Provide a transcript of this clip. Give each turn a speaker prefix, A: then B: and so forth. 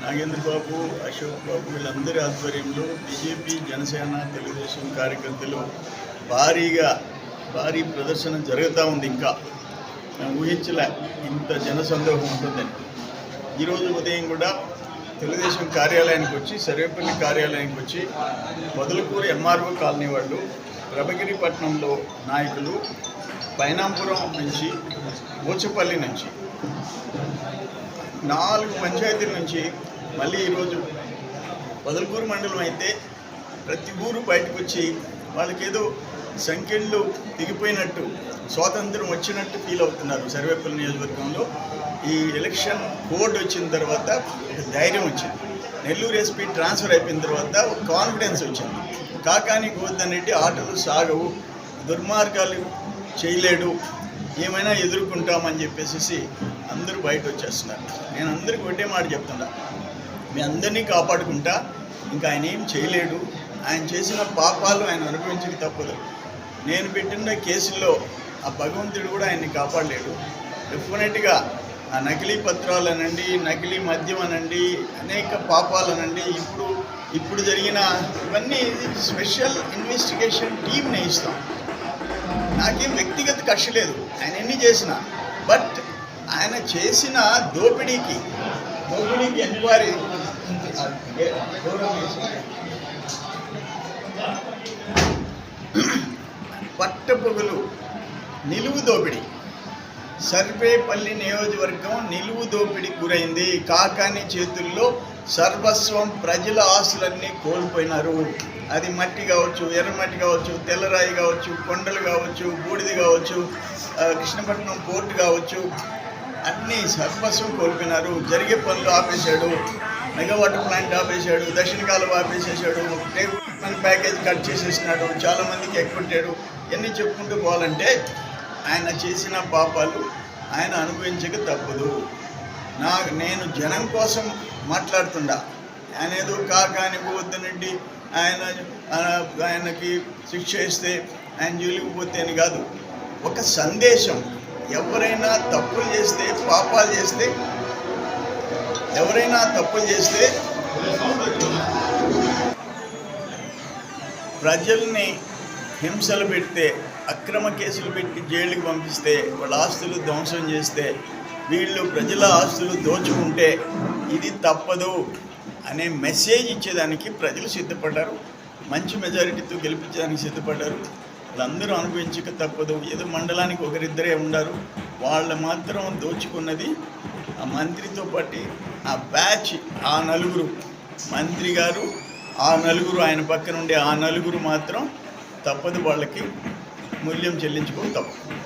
A: నాగేంద్ర బాబు అశోక్ బాబు వీళ్ళందరి ఆధ్వర్యంలో బీజేపీ జనసేన తెలుగుదేశం కార్యకర్తలు భారీగా భారీ ప్రదర్శన జరుగుతూ ఉంది ఇంకా. నేను ఊహించలే ఇంత జనసందోహం ఉంటుందని. ఈరోజు ఉదయం కూడా తెలుగుదేశం కార్యాలయానికి వచ్చి సర్వేపల్లి కార్యాలయానికి వచ్చి మొదలకూరు ఎంఆర్ఓ కాలనీ వాళ్ళు ప్రభగిరిపట్నంలో నాయకులు పైనాంపురం నుంచి ఊచపల్లి నుంచి నాలుగు పంచాయతీల నుంచి మళ్ళీ ఈరోజు బదలకూరు మండలం అయితే ప్రతి ఊరు బయటకు వచ్చి వాళ్ళకేదో సంఖ్యలు దిగిపోయినట్టు స్వాతంత్రం వచ్చినట్టు ఫీల్ అవుతున్నారు సర్వేపల్లి నియోజకవర్గంలో. ఈ ఎలక్షన్ కోడ్ వచ్చిన తర్వాత ఒక ధైర్యం వచ్చింది. నెల్లూరు ఎస్పీ ట్రాన్స్ఫర్ అయిపోయిన తర్వాత ఒక కాన్ఫిడెన్స్ వచ్చింది. కాకానికి గోవర్ధన్ ఆటలు సాగవు. దుర్మార్గాలు చేయలేడు ఏమైనా ఎదుర్కొంటామని చెప్పేసి అందరూ బయట వచ్చేస్తున్నారు నేను అందరికి ఒకటే మాట చెప్తున్నా. మీ అందరినీ కాపాడుకుంటా ఇంకా ఆయన ఏం చేయలేడు. ఆయన చేసిన పాపాలు ఆయన అనుభవించక తప్పదు. నేను పెట్టిన కేసుల్లో ఆ భగవంతుడు కూడా ఆయన్ని కాపాడలేడు. డెఫినెట్గా ఆ నకిలీ పత్రాలు అనండి నకిలీ మద్యం అనండి అనేక పాపాలు అనండి ఇప్పుడు ఇప్పుడు జరిగిన ఇవన్నీ స్పెషల్ ఇన్వెస్టిగేషన్ టీంని ఇస్తాం. నాకేం వ్యక్తిగత కక్ష లేదు. ఆయన ఎన్ని చేసిన. బట్ ఆయన చేసిన దోపిడీకి దోపిడీకి ఎంక్వైరీ పట్టపొగులు నిలువు దోపిడీ. సర్వేపల్లి నియోజకవర్గం నిలువు దోపిడీకి గురైంది. కాకాని చేతుల్లో సర్వస్వం ప్రజల ఆస్తులన్నీ కోల్పోయినారు. అది మట్టి కావచ్చు ఎర్రమట్టి కావచ్చు తెల్లరాయి కావచ్చు కొండలు కావచ్చు బూడిద కావచ్చు కృష్ణపట్నం పోర్టు కావచ్చు అన్నీ సర్వస్వం కోల్పోయినారు. జరిగే పనులు ఆపేశాడు మెగావాటర్ ప్లాంట్ ఆపేశాడు దక్షిణ కాలువ ఆపేసేసాడు డెవలప్మెంట్ ప్యాకేజ్ కట్ చేసేసినాడు చాలామందికి ఎక్కొట్టాడు ఇవన్నీ చెప్పుకుంటూ పోవాలంటే ఆయన చేసిన పాపాలు ఆయన అనుభవించక తప్పదు. నా నేను జనం కోసం మాట్లాడుతుండా. ఆయన ఏదో కాకాని పోవద్దనండి ఆయన ఆయనకి శిక్ష ఇస్తే ఆయన జైలుకి పోతే అని కాదు. ఒక సందేశం. ఎవరైనా తప్పులు చేస్తే పాపాలు చేస్తే ఎవరైనా తప్పులు చేస్తే ప్రజల్ని హింసలు పెడితే అక్రమ కేసులు పెట్టి జైలుకి పంపిస్తే వాళ్ళ ఆస్తులు ధ్వంసం చేస్తే వీళ్ళు ప్రజల ఆస్తులు దోచుకుంటే ఇది తప్పదు అనే మెసేజ్ ఇచ్చేదానికి ప్రజలు సిద్ధపడ్డారు. మంచి మెజారిటీతో గెలిపించడానికి సిద్ధపడ్డారు. వాళ్ళందరూ అనుభవించక తప్పదు. ఏదో మండలానికి ఒకరిద్దరే ఉండారు. వాళ్ళు మాత్రం దోచుకున్నది ఆ మంత్రితో పాటు ఆ బ్యాచ్ ఆ నలుగురు. మంత్రి గారు ఆ నలుగురు ఆయన పక్కన ఉండే ఆ నలుగురు మాత్రం తప్పదు వాళ్ళకి. మూల్యం చెల్లించుకోవడం తప్పదు